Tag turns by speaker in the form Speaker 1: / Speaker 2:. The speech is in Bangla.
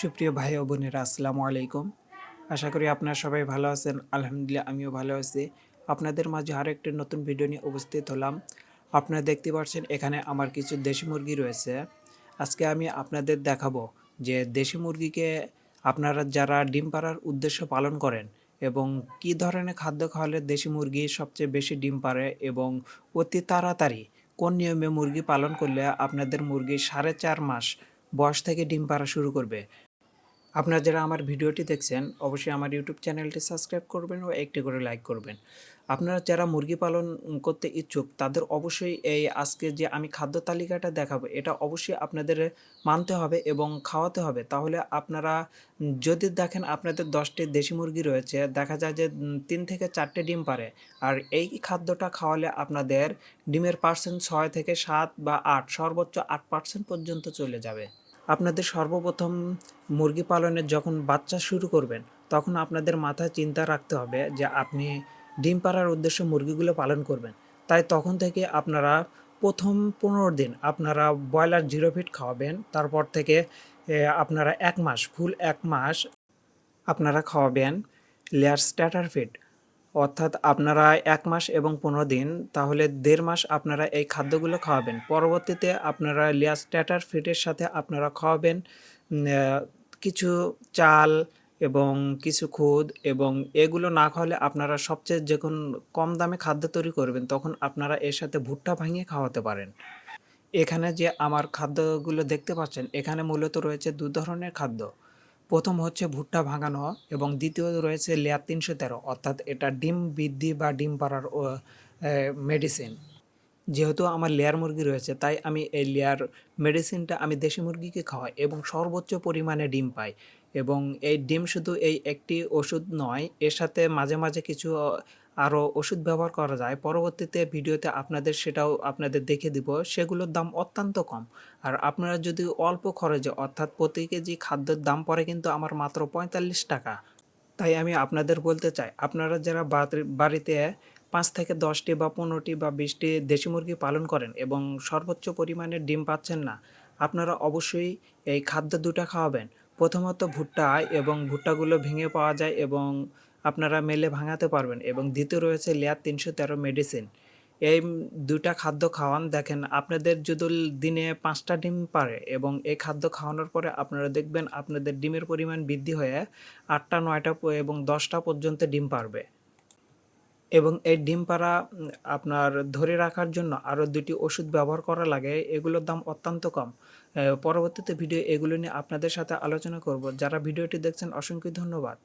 Speaker 1: সুপ্রিয় ভাই ও বোনেরা, আসসালামু আলাইকুম। আশা করি আপনারা সবাই ভালো আছেন। আলহামদুলিল্লাহ, আমিও ভালো আছি। আপনাদের মাঝে আরও একটি নতুন ভিডিও নিয়ে উপস্থিত হলাম। আপনারা দেখতে পাচ্ছেন, এখানে আমার কিছু দেশি মুরগি রয়েছে। আজকে আমি আপনাদের দেখাবো যে দেশি মুরগিকে আপনারা যারা ডিম পাড়ার উদ্দেশ্য পালন করেন এবং কি ধরনের খাদ্য খাওয়ালে দেশি মুরগি সবচেয়ে বেশি ডিম পারে এবং অতি তাড়াতাড়ি কোন নিয়মে মুরগি পালন করলে আপনাদের মুরগি সাড়ে চার মাস বয়স থেকে ডিম পাড়া শুরু করবে আপনারা যারা আমার ভিডিওটি দেখছেন, অবশ্যই আমার ইউটিউব চ্যানেলটি সাবস্ক্রাইব করবেন ও একটি করে লাইক করবেন। আপনারা যারা মুরগি পালন করতে ইচ্ছুক, তাদের অবশ্যই এই আজকে যে আমি খাদ্য তালিকাটা দেখাবো, এটা অবশ্যই আপনাদের মানতে হবে এবং খাওয়াতে হবে। তাহলে আপনারা যদি দেখেন আপনাদের দশটি দেশি মুরগি রয়েছে, দেখা যায় যে তিন থেকে চারটে ডিম পারে। আর এই খাদ্যটা খাওয়ালে আপনাদের ডিমের পার্সেন্ট ছয় থেকে সাত বা আট, সর্বোচ্চ আট পার্সেন্ট পর্যন্ত চলে যাবে। আপনাদের সর্বপ্রথম মুরগি পালনের যখন বাচ্চা শুরু করবেন, তখন আপনাদের মাথায় চিন্তা রাখতে হবে যে আপনি ডিম পাড়ার উদ্দেশ্যে মুরগিগুলো পালন করবেন। তাই তখন থেকে আপনারা প্রথম পনেরো দিন আপনারা ব্রয়লার জিরো ফিট খাওয়াবেন, তারপর থেকে আপনারা এক মাস, ফুল এক মাস আপনারা খাওয়াবেন লেয়ার স্ট্যাটার ফিড অর্থাৎ আপনারা এক মাস এবং পনেরো দিন, তাহলে দেড় মাস আপনারা এই খাদ্যগুলো খাওয়াবেন। পরবর্তীতে আপনারা লেয়ার স্ট্যাটার ফিডের সাথে আপনারা খাওয়াবেন কিছু চাল এবং কিছু খুদ এবং এগুলো না খাওয়ালে আপনারা সবচেয়ে যখন কম দামে খাদ্য তৈরি করবেন, তখন আপনারা এর সাথে ভুট্টা ভাঙিয়ে খাওয়াতে পারেন। এখানে যে আমার খাদ্যগুলো দেখতে পাচ্ছেন, এখানে মূলত রয়েছে দু ধরনের খাদ্য। প্রথম হচ্ছে ভুট্টা ভাঙানো এবং দ্বিতীয় রয়েছে লেয়ার তিনশো তেরো, অর্থাৎ এটা ডিম বৃদ্ধি বা ডিম পাড়ার মেডিসিন যেহেতু আমার লেয়ার মুরগি রয়েছে, তাই আমি এই লেয়ার মেডিসিনটা আমি দেশি মুরগিকে খাওয়াই এবং সর্বোচ্চ পরিমাণে ডিম পাই। এবং এই ডিম শুধু এই একটি ওষুধ নয়, এর সাথে মাঝে মাঝে কিছু আরও ওষুধ ব্যবহার করা যায়। পরবর্তীতে ভিডিওতে আপনাদের সেটাও আপনাদের দেখে দিব। সেগুলোর দাম অত্যন্ত কম। আর আপনারা যদি অল্প খরচে, অর্থাৎ প্রতি কেজি খাদ্যের দাম পড়ে কিন্তু আমার মাত্র পঁয়তাল্লিশ টাকা। তাই আমি আপনাদের বলতে চাই, আপনারা যারা বাড়িতে পাঁচ থেকে দশটি বা পনেরোটি বা বিশটি দেশি মুরগি পালন করেন এবং সর্বোচ্চ পরিমাণে ডিম পাচ্ছেন না, আপনারা অবশ্যই এই খাদ্য দুটো খাওয়াবেন। প্রথমত ভুট্টা এবং ভুট্টাগুলো ভেঙে পাওয়া যায় এবং আপনারা মেলে ভাঙাতে পারবেন। এবং দ্বিতীয় রয়েছে লেয়ার তিনশো তেরো মেডিসিন। এই দুটা খাদ্য খাওয়ান, দেখেন আপনাদের যদি দিনে পাঁচটা ডিম পারে এবং এই খাদ্য খাওয়ানোর পরে আপনারা দেখবেন আপনাদের ডিমের পরিমাণ বৃদ্ধি হয়ে আটটা, নয়টা এবং দশটা পর্যন্ত ডিম পারবে। এবং এই ডিম পাড়া আপনার ধরে রাখার জন্য আরও দুটি ওষুধ ব্যবহার করা লাগে। এগুলোর দাম অত্যন্ত কম। পরবর্তীতে ভিডিও এগুলো নিয়ে আপনাদের সাথে আলোচনা করব। যারা ভিডিওটি দেখছেন, অসংখ্য ধন্যবাদ।